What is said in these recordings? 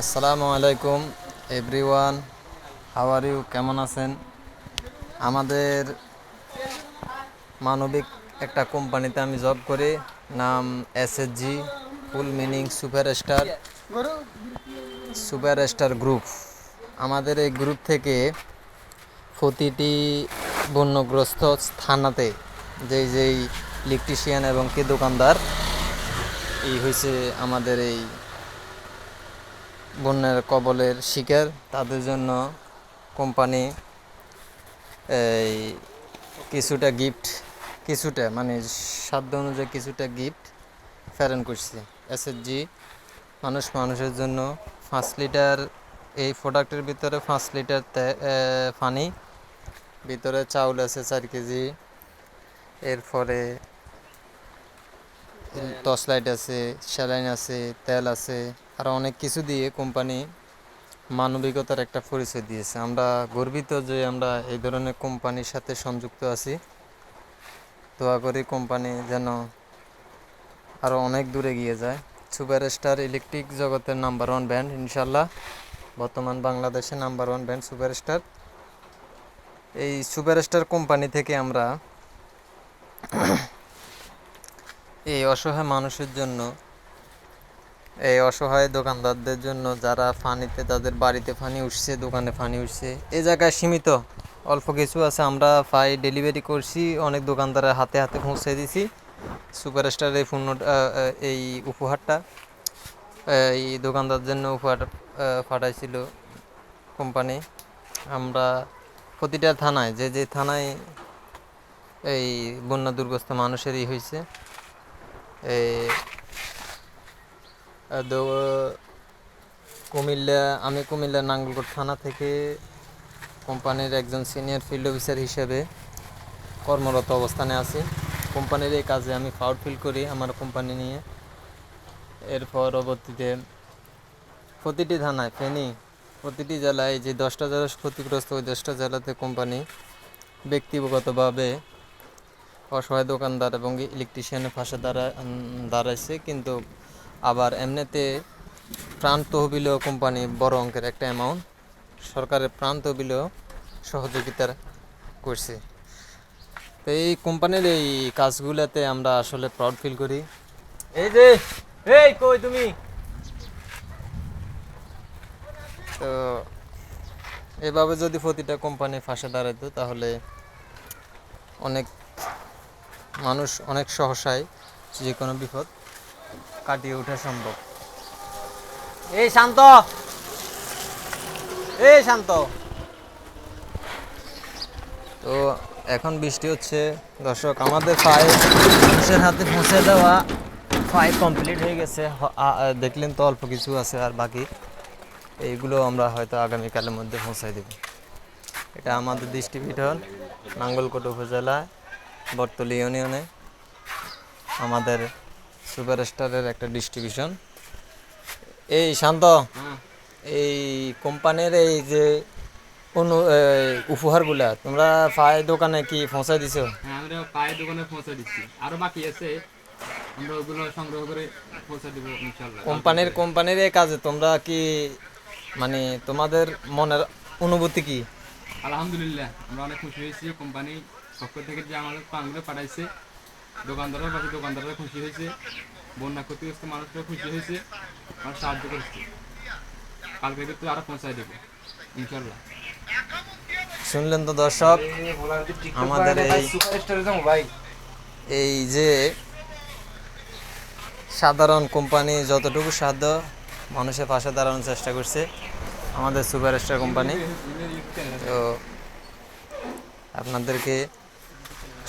আসসালামু আলাইকুম, everyone. How are you কেমন আছেন? আমাদের মানবিক একটা কোম্পানিতে আমি জব করি, নাম SSG full meaning super star super star group আমাদের এই গ্রুপ থেকে প্রতিটি বন্যগ্রস্ত থানাতে যেই যেই ইলেকট্রিশিয়ান এবং কি দোকানদার, এই হয়েছে আমাদের এই বন্যার কবলের শিকার। তাদের জন্য কোম্পানি এই কিছুটা গিফট কিছুটা মানে সাধ্য অনুযায়ী কিছুটা গিফট প্রেরণ করছে। এসএসজি মানুষ মানুষের জন্য পাঁচ লিটার, এই প্রোডাক্টের ভিতরে পাঁচ লিটার পানি, ভিতরে চাউল আছে চার কেজি, এরপরে টর্চ লাইট আছে, স্যালাইন আছে, তেল আছে আর অনেক কিছু দিয়ে কোম্পানি মানবিকতার একটা পরিচয় দিয়েছে। আমরা গর্বিত যে আমরা এই ধরনের কোম্পানির সাথে সংযুক্ত আছি। দোয়া করি কোম্পানি যেন আরও অনেক দূরে গিয়ে যায়। সুপার স্টার ইলেকট্রিক জগতের নাম্বার ওয়ান ব্র্যান্ড ইনশাল্লাহ বর্তমান বাংলাদেশে number one brand super star এই সুপার স্টার কোম্পানি থেকে আমরা এই অসহায় মানুষের জন্য এই অসহায় দোকানদারদের জন্য যারা ফানিতে তাদের বাড়িতে ফানি উঠছে, দোকানে ফানি উঠছে এই জায়গায় সীমিত। অল্প কিছু আছে, আমরা ফাই ডেলিভারি করছি, অনেক দোকানদারের হাতে হাতে পৌঁছে দিছি। সুপারস্টার এই পণ্য এই উপহারটা। এই দোকানদারদের জন্য উপহার পাঠাইছিল কোম্পানি আমরা প্রতিটা থানায়, যে যে থানায় এই বন্যা দুর্গস্ত মানুষেরই হয়েছে এই কুমিল্লা, আমি কুমিল্লা নাঙ্গলকোট থানা থেকে কোম্পানির একজন সিনিয়র ফিল্ড অফিসার হিসেবে কর্মরত অবস্থানে আছি। কোম্পানির এই কাজে আমি প্রাউড ফিল করি আমার কোম্পানি নিয়ে। এর পরবর্তীতে প্রতিটি থানায়, ফেনী, প্রতিটি জেলায় যে দশটা জেলা ক্ষতিগ্রস্ত, ওই দশটা জেলাতে কোম্পানি ব্যক্তিগতভাবে অসহায় দোকানদার এবং ইলেকট্রিশিয়ানের পাশে দাঁড়া দাঁড়াইছে। কিন্তু আবার এমনিতে প্রাণ তহবিলও কোম্পানি বড় অঙ্কের একটা অ্যামাউন্ট সরকারের প্রাণ তহবিলও সহযোগিতা করছে। তো এই কোম্পানির এই কাজগুলোতে আমরা আসলে প্রাউড ফিল করি। এই যে, এই কই তুমি? তো এভাবে যদি প্রতিটা কোম্পানি ফাঁসে দাঁড়াতো তাহলে অনেক মানুষ অনেক সহসায় যে কোনো বিপদ কাটিয়ে ওঠা সম্ভব। এই শান্ত। এই শান্ত। তো এখন বৃষ্টি হচ্ছে। দর্শক, আমাদের ফাইল মানুষের হাতে পৌঁছে দেওয়া ফাইল কমপ্লিট হয়ে গেছে। দেখলেন তো অল্প কিছু আছে আর বাকি। এইগুলো আমরা হয়তো আগামীকালের মধ্যে পৌঁছাই দেব। এটা আমাদের ডিস্ট্রিবিউটর নাঙ্গলকোট উপজেলায় বর্তলি ইউনিয়নে। আমাদের সুপারস্টারের একটা ডিস্ট্রিবিউশন এই শান্ত এই কোম্পানির এই যে অনু উপহারগুলা তোমরা ফাই দোকানে কি পৌঁছাই দিছো? হ্যাঁ আমরা পায়ের দোকানে দিচ্ছি। আরও বাকি আছে আমরা ওগুলো সংগ্রহ করে পৌঁছে দিব ইনশাল্লাহ কোম্পানির কোম্পানির এই কাজে তোমরা কি মানে তোমাদের মনের অনুভূতি কি? আলহামদুলিল্লাহ আমরা অনেক খুশি হয়েছি। কোম্পানি পক্ষ থেকে যে আমাদের পানগুলো পাঠাইছে দোকানদাররা বাকি দোকানদাররা খুশি হয়েছে বন্যা ক্ষতিগ্রস্ত মানুষরা খুশি হয়েছে আমরা সাহায্য করছি। কালকে কিন্তু আরও পৌঁছায় দেবো ইনশাল্লাহ শুনলেন তো দর্শক আমাদের এই এই যে সাধারণ কোম্পানি যতটুকু সাধ্য মানুষের পাশে দাঁড়ানোর চেষ্টা করছে আমাদের সুপারস্টার কোম্পানি। তো আপনাদেরকে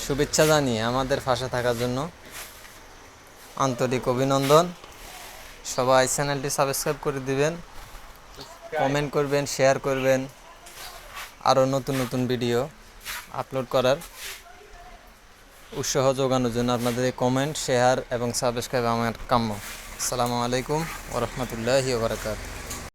শুভেচ্ছা জানিয়ে আমাদের পাশে থাকার জন্য আন্তরিক অভিনন্দন। সবাই চ্যানেলটি সাবস্ক্রাইব করে দিবেন, কমেন্ট করবেন, শেয়ার করবেন আরও নতুন নতুন ভিডিও আপলোড করার উৎসাহ যোগানোর জন্য আপনাদের কমেন্ট, শেয়ার এবং সাবস্ক্রাইব আমার কাম্য। আসসালামু আলাইকুম ওরহমতুল্লাহি ওবরাকাত